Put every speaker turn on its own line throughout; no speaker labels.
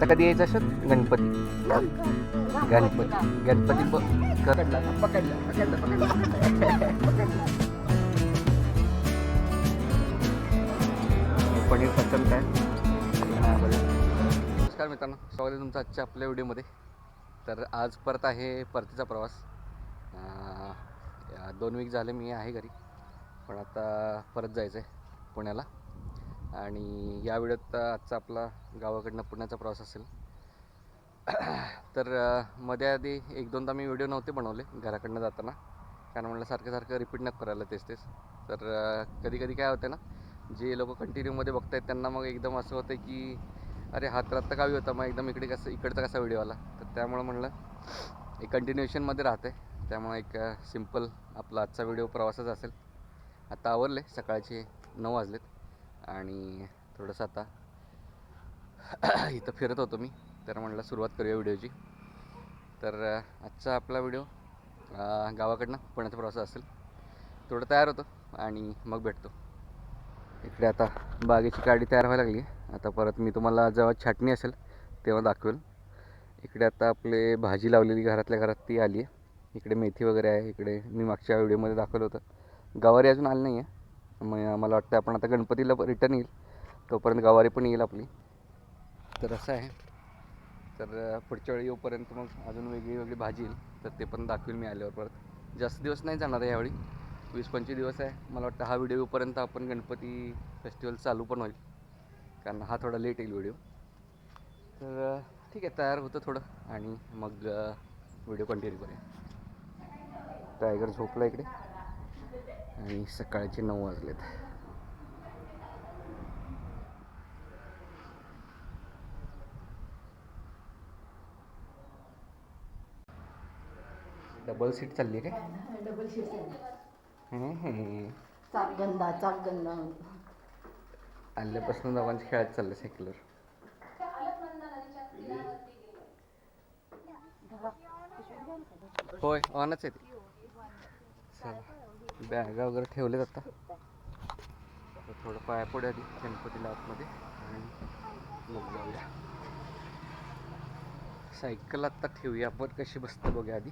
आता कधी यायचं असत गणपती. गणपती. गणपती पकडला. पकडला पकडला पकडला. पनीर पसंत आहे नमस्कार मित्रांनो. स्वागत आहे तुमचं आजच्या आपल्या व्हिडिओमध्ये. तर आज परत आहे परतीचा प्रवास. दोन वीक झाले मी आहे घरी. पण आता परत जायचं आहे पुण्याला. आणि या वेळेत आजचा आपला गावाकडनं पुण्याचा प्रवास असेल. तर मध्ये आधी एक दोनदा मी व्हिडिओ नव्हते बनवले घराकडनं जाताना. कारण म्हणलं सारखं सारखं रिपीट नको करायला तेच तेच. तर कधी कधी काय होतं ना जे लोक कंटिन्यूमध्ये बघतायत त्यांना मग एकदम असं होतं की अरे हा तर आत्ता गावी होता मग एकदम इकडे कसं इकडचा कसा व्हिडिओ आला? तर त्यामुळं म्हणलं एक कंटिन्युएशनमध्ये राहते त्यामुळे एक सिंपल आपला आजचा व्हिडिओ प्रवासाचा असेल. आता आवरले सकाळचे नऊ वाजलेत. आणि थोडंसं आता इथं फिरत होतो मी. तर म्हटलं सुरुवात करूया व्हिडिओची. तर आजचा आपला व्हिडिओ गावाकडनं पुण्याचा प्रवास असेल. थोडं तयार होतो आणि मग भेटतो. इकडे आता बागेची गाडी तयार व्हायला लागली. आता परत मी तुम्हाला जेव्हा छाटणी असेल तेव्हा दाखवेल. इकडे आता आपले भाजी लावलेली घरातल्या घरात ती आली आहे. इकडे मेथी वगैरे आहे. इकडे मी मागच्या व्हिडिओमध्ये दाखवलं होतं. गवारी अजून आली नाही आहे मग मला वाटतं आपण आता गणपतीला रिटर्न येईल. तोपर्यंत गवारी पण येईल आपली. तर असं आहे. तर पुढच्या वेळी येऊपर्यंत मग अजून वेगळी वेगळी भाजी येईल. तर ते पण दाखवेल मी आल्यावर परत. जास्त दिवस नाही जाणार आहे यावेळी. वीस पंचवीस दिवस आहे. मला वाटतं हा व्हिडिओ येऊपर्यंत आपण गणपती फेस्टिवल चालू पण होईल. कारण हा थोडा लेट येईल व्हिडिओ. तर ठीक आहे. तयार होतं थोडं. आणि मग व्हिडिओ कंटिन्यू करूया. टायगर झोपला इकडे. आणि सकाळचे नऊ वाजलेत. डबल सीट चालली काय?
डबल
हम्म.
चाक गंदा चाक गंदा
आल्यापासून दोघांचे खेळायला चाललं सायकलवर होय ऑनच आहे ते. चला. बॅगा वगैरे ठेवलेत आता. थोडं पाया पडे आधी गणपतीला आतमध्ये आणि मग जाऊया. सायकल आत्ता ठेवूया. आपण कशी बसते बघूया आधी.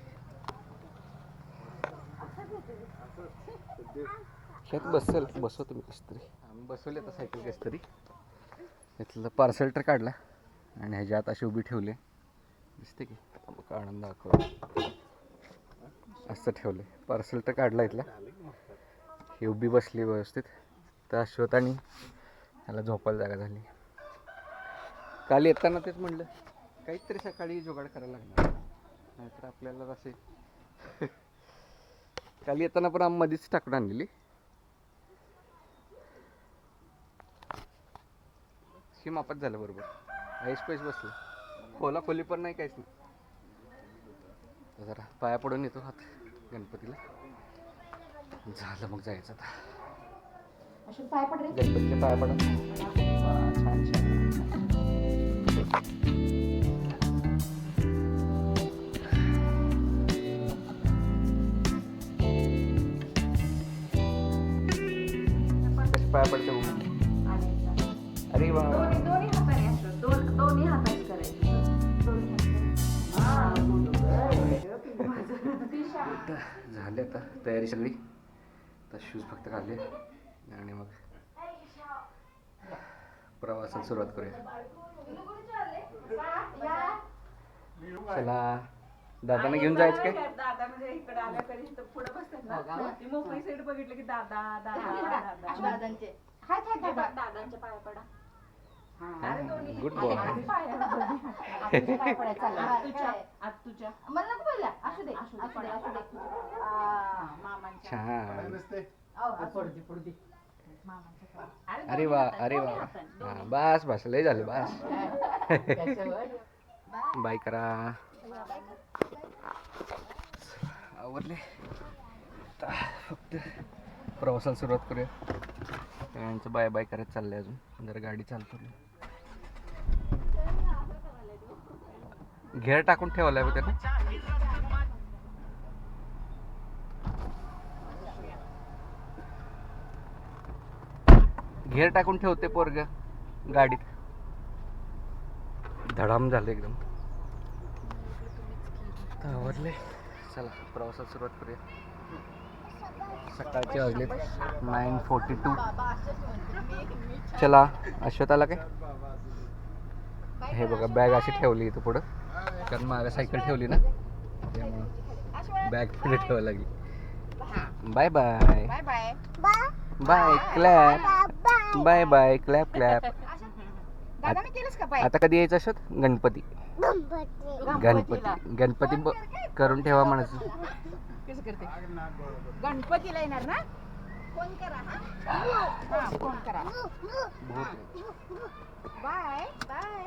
शेत बसेल. बसवतो मी कसं तरी आम्ही बसवली आता सायकल कसं तरी इथलं पार्सल तर काढला. आणि ह्याच्यात अशी उभी ठेवली. दिसते की? आनंद दाखव असं ठेवलं आहे पार्सल तर काढला इथला. ही उभी बसली व्यवस्थित. तर अश्वत आणि ह्याला झोपायला जागा झाली. काल येताना तेच म्हणलं काहीतरी सकाळी जुगाड करायला लागणार. नाहीतर आपल्याला असे काल येताना पण आम्ही मध्येच टाकून आणलेली. ही मापात झालं बरोबर. ऐस पैस बसलं. खोला खोली पण नाही काहीच नाही. जरा पाया पडून येतो हात. गणपतीला? झालं मग जायचं आता.
पाय पड
पाया पडा. वा, छान छान पाया पडते अरे वा.
दोन्ही हाताने दोन्ही हाताने.
झाले आता तयारी सगळी. आता शूज फक्त काढले आणि मग प्रवासाला सुरुवात करूया. चला. दादाने घेऊन जायचं काय?
दादा म्हणजे इकडे आल्या कधी तर पुढे बसतात ना ती मोकळी साईड बघितलं की दादा दादा दादा
दादांचे दादा
दादांच्या पाया पडा.
Good boy. अरे वा अरे वा. हा बस बस लय झाले बस. बाय. करा. आवरले. आता फक्त प्रवासाला सुरुवात करूया. यांचं बाय बाय करत चाललंय अजून. जरा गाडी चालतो घेर टाकून ठेवलाय बघ त्यानं. घेर टाकून ठेवते पोरग गाडीत. धडाम झालं एकदम. आवडले चला प्रवासात सुरुवात करूया. सकाळचे वाजले नाईन फोर्टी टू चला अश्वताला काय? हे बघा बॅग अशी ठेवली इथं पुढं. कारण मागं सायकल ठेवली ना त्यामुळं बॅग पुढे ठेवायला लागली. Bye bye
bye
clap bye bye clap clap आता कधी यायचं अशोत गणपती. गणपती. गणपती. करून ठेवा म्हणायचं.
कसं करते? गणपतीला येणार ना? फोन करा हा? फोन करा. बाय बाय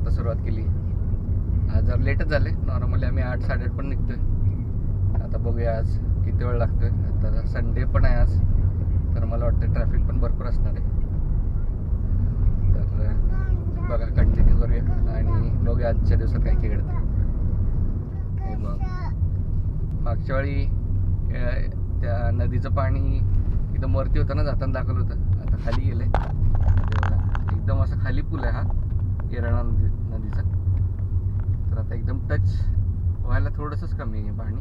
आता सुरुवात केली. आज जर लेटच झाले. नॉर्मली आम्ही आठ साडेआठ पण निघतोय. आता बघूया आज किती वेळ लागतोय. आता संडे पण आहे आज. तर मला वाटतं ट्रॅफिक पण भरपूर असणार आहे. तर बघा कंटिन्यू करूया. आणि बघूया आजच्या दिवसात काय काय घडतं. हे बघ मागच्या वेळी त्या नदीचं पाणी एकदम वरती होतं ना जाताना दाखवलं होतं. आता खाली गेलं एकदम असं खाली पूल आहे हा. येरळा नदी नदीचं. तर आता एकदम टच व्हायला थोडंसंच कमी आहे पाणी.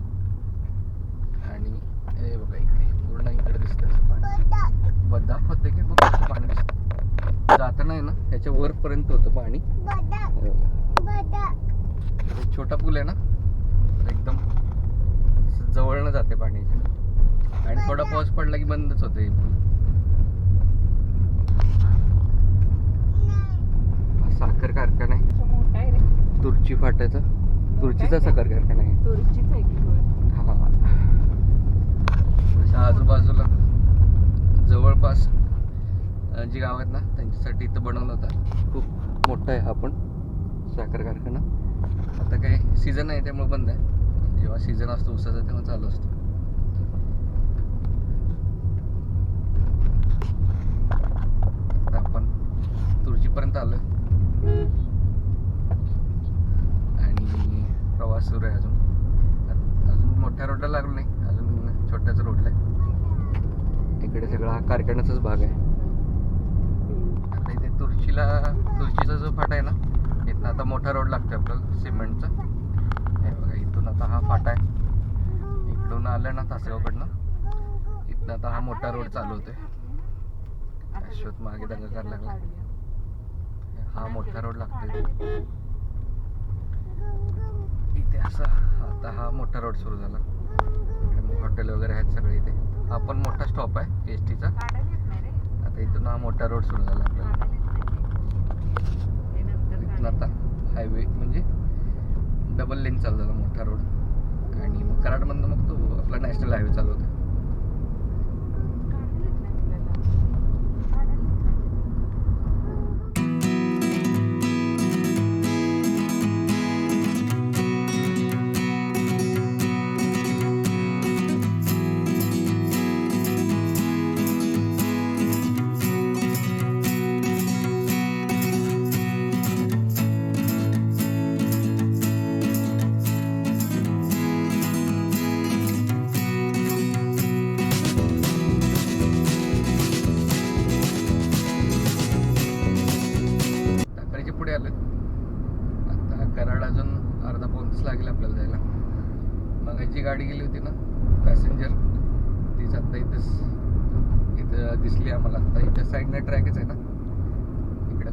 आणि हे बघा इकडे पूर्ण इकडे दिसतं असं पाणी. बद्दाक होते की बघ कसं पाणी दिसतं. जाताना आहे ना ह्याच्या वरपर्यंत होतं पाणी. हो. छोटा पूल आहे ना एकदम असं जवळनं जाते पाणी. आणि थोडा पाऊस पडला की बंदच होते हे पूल हा साखर कारखाना आहे
मोठा आहे रे
तुरची फाट्याचा? तुरचीचा साखर कारखाना आहे.
तुरीचीच आहे की होय.
हा. अशा आजूबाजूला जवळपास अ, जी गाव आहेत ना त्यांच्यासाठी इथं बनवलं होतं. खूप मोठा आहे हा पण साखर कारखाना. आता काय सीझन आहे त्यामुळे बंद आहे. जेव्हा सीझन असतो उसाचा तेव्हा चालू असतो. आता आपण तुळशीपर्यंत आलो आणि प्रवास सुरू आहे अजून. अजून मोठ्या रोडला लागलो नाही अजून छोट्याच रोडला आहे. इकडे सगळा हा कारखान्याचाच भाग आहे. आता इथे तुळशीला तुळशीचा जो फाटा आहे ना इथनं आता मोठा रोड लागतो आपल्याला सिमेंटचा. हे बघा इथून आता हा फाटा आहे. इकडून आलं ना तासगावकडनं इथनं आता हा मोठा रोड चालू होतोय. अश्वत मागे दंगा करायला लागला. हा मोठा रोड लागतोय. इथे. असा आता हा मोठा रोड सुरू झाला. हॉटेल वगैरे आहेत सगळे इथे. हा पण मोठा स्टॉप आहे एस टीचा आता इथून हा मोठा रोड सुरू झाला आपल्याला. इथून आता हायवे म्हणजे डबल लेन चालू झाला मोठा रोड आणि मग कराडमधनं मग तो आपला नॅशनल हायवे चालू होता.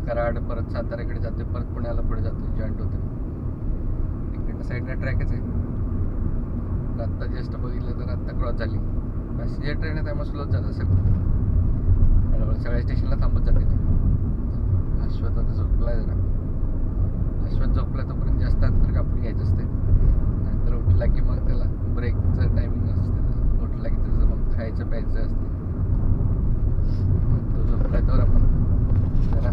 कराड परत साताऱ्याकडे जाते परत पुण्याला पुढे जातो जॉईंट होते. इकडनं साईडनं ट्रॅकच आहे. आत्ता जस्ट बघितलं तर आत्ता क्रॉस झाली. पॅसेंजर ट्रेन आहे त्यामुळे स्लोच जात असेल. हळूहळू सगळ्या स्टेशनला थांबत जाते अश्वत आता झोपलाय जरा. अश्वत झोपलाय तोपर्यंत जास्त अंतर कापून घ्यायचं असते नाहीतर उठला की मग त्याला ब्रेकचं टायमिंग असते. उठला की त्याचं मग खायचं प्यायचं असते तो झोपलाय तर आपण. जरा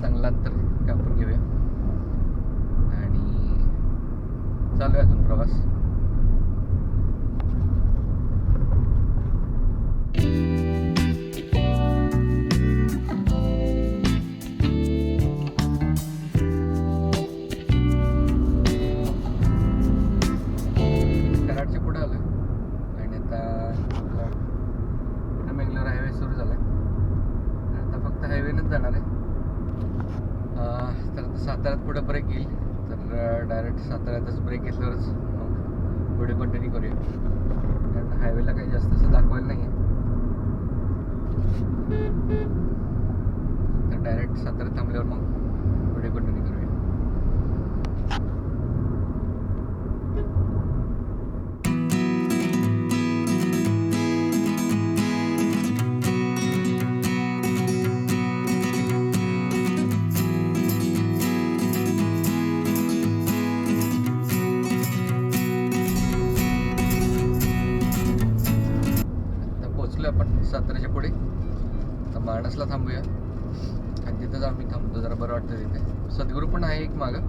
चांगला तर कापून घेऊया. आणि चालू आहे अजून प्रवास. कंटिन्यू करूया. कारण हायवेला काही जास्त असं दाखवायला नाही आहे तर डायरेक्ट सातारा थांबल्यावर मग पुढे कंटिन्यू करूया. पोचलो आपण साताऱ्याच्या पुढे. आता माणसला थांबूया. आणि तिथंच आम्ही थांबतो जरा बरं वाटतं तिथे. सद्गुरू पण आहे एक मागं.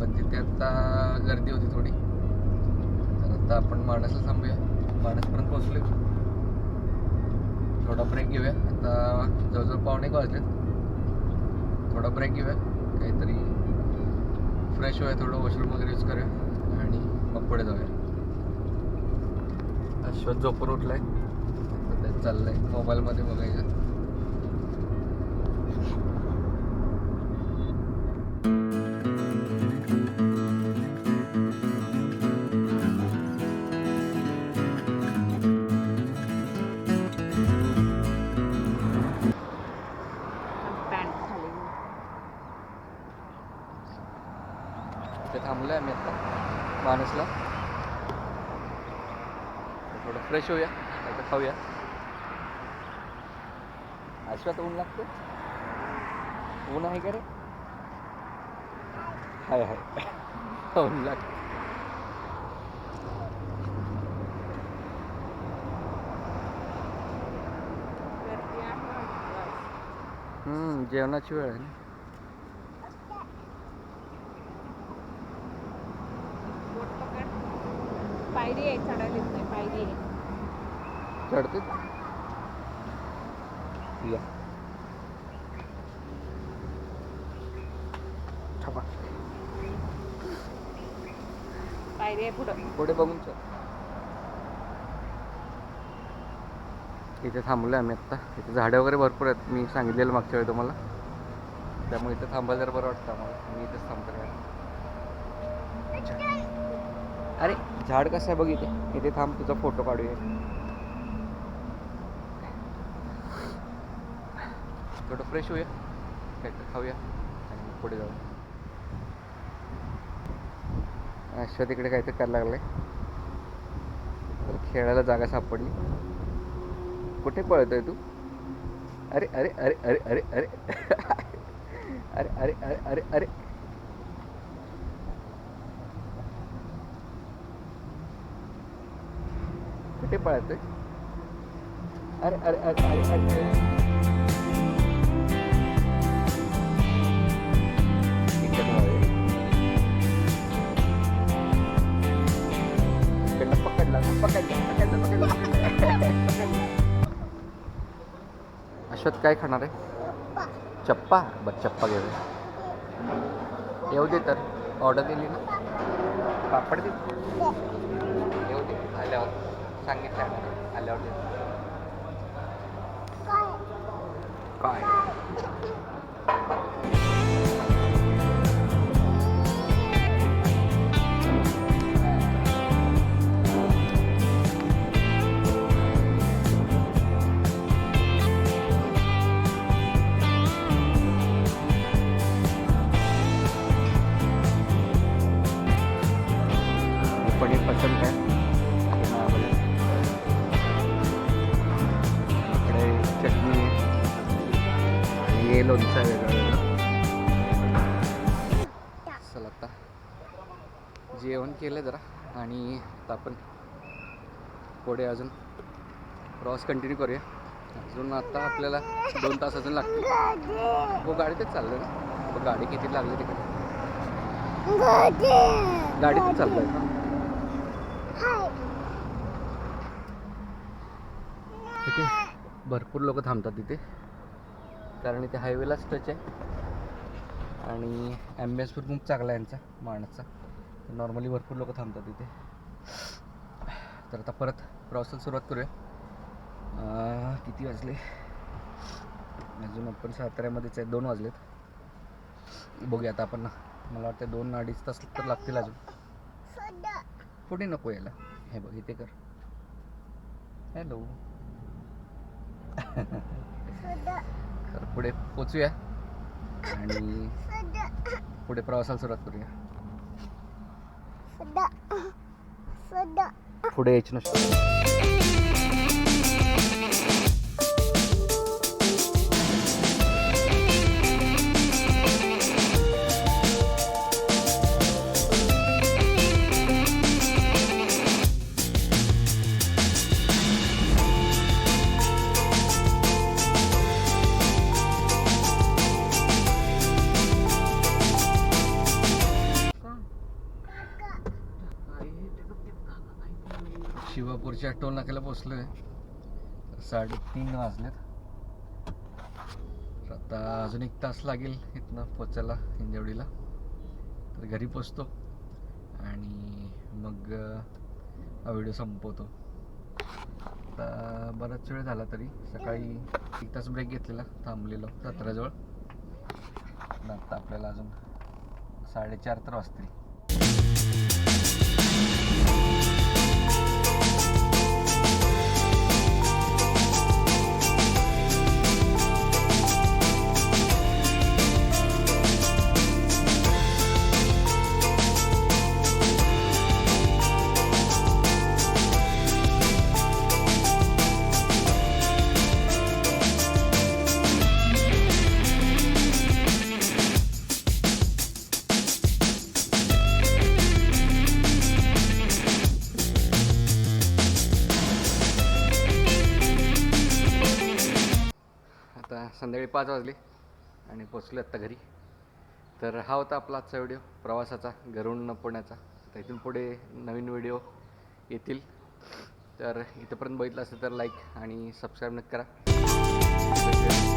पण तिथे आता गर्दी होती थोडी. तर आता आपण माणसला थांबूया. माणसपर्यंत पोचलो थोडा ब्रेक घेऊया. आता जवळजवळ पाहुणे वाजलेत. थोडा ब्रेक घेऊया. काहीतरी फ्रेश होऊया थोडं वॉशरूम वगैरे यूज करूया. आणि मग पुढे जाऊया. अश्वत जोपर उठलाय. चाललंय मोबाईलमध्ये बघायचं. थांबलो आहे आम्ही माणूसला. थोडं फ्रेश होऊया खाऊया. अश्वात ऊन लागतं ऊन आहे का रे? हाय हाय. ऊन लागतं जेवणाची वेळ आहे ना.
पायरी आहे चढायला नाही पायरी आहे.
चढते या थांबा.
पायरी आहे पुढे
बघून चल. इथे थांबलो आम्ही आत्ता इथे झाडं वगैरे भरपूर आहेत. मी सांगितलेलं मागच्या वेळी तुम्हाला. त्यामुळे इथे थांबायला जर बरं वाटतं आम्हाला. मी इथेच थांबतो अरे झाड कसं आहे बघ इथे. इथे थांब तुझा फोटो काढूया. थोडं फ्रेश होऊया. काहीतरी खाऊया आणि पुढे जाऊया. अश्वत इकडे काहीतरी करायला लागलंय तर खेळायला जागा सापडली कुठे पळतोय तू अरे अरे अरे अरे अरे अरे अरे अरे अरे अरे अरे कुठे पळतोय अरे अरे अरे अरे अरे अश्वत काय खाणार आहे? चप्पा. बरं चप्पा घेऊया येऊ दे तर. ऑर्डर दिली ना? पापड दे. येऊ दे. आल्यावर सांगितलं आल्यावर दे. काय? पनीर इकडे चटणी आणि हे लोणचं आहे चला आता जेवण केलं जरा आणि आता आपण पुढे अजून प्रवास कंटिन्यू करूया. अजून आता आपल्याला दोन तास अजून लागतील. हो गाडीतच चाललं ना? हो, गाडी किती लागली तिकडे? गाडीतच चाललं आहे तिथे भरपूर लोक थांबतात तिथे कारण इथे हायवेलाच टच आहे. आणि ॲम्बियन्स पण खूप चांगला आहे यांचा माणसाचा नॉर्मली भरपूर लोक थांबतात तिथे तर आता परत प्रवासाला सुरुवात करूया. किती वाजले? अजून आपण साताऱ्यामध्येच आहे. दोन वाजलेत. बघूया आता आपण. ना मला वाटतं दोन अडीच तास तर लागतील अजून. पुढे नको यायला. हे बघ इथे कर. हॅलो तर पुढे पोचूया. आणि पुढे प्रवासाला सुरुवात करूया. पुढे यायची नसतो. शिवापूरच्या टोल नाक्याला पोचलोय आहे साडेतीन वाजलेत. तर आता अजून एक तास लागेल इथनं पोचायला हिंजवडीला तर घरी पोचतो आणि मग हा व्हिडिओ संपवतो. आता बराच वेळ झाला तरी सकाळी एक तास ब्रेक घेतलेला थांबलेलो सतराजवळ. आता आपल्याला अजून साडेचार तर वाजतील. संध्याकाळी पाच वाजले आणि पोचलो आत्ता घरी. तर हा होता आपला आजचा व्हिडिओ प्रवासाचा घरून न पुण्याचा तर इथून पुढे नवीन व्हिडिओ येतील. तर इथंपर्यंत बघितलं असेल तर लाईक आणि सबस्क्राईब नक्की करा.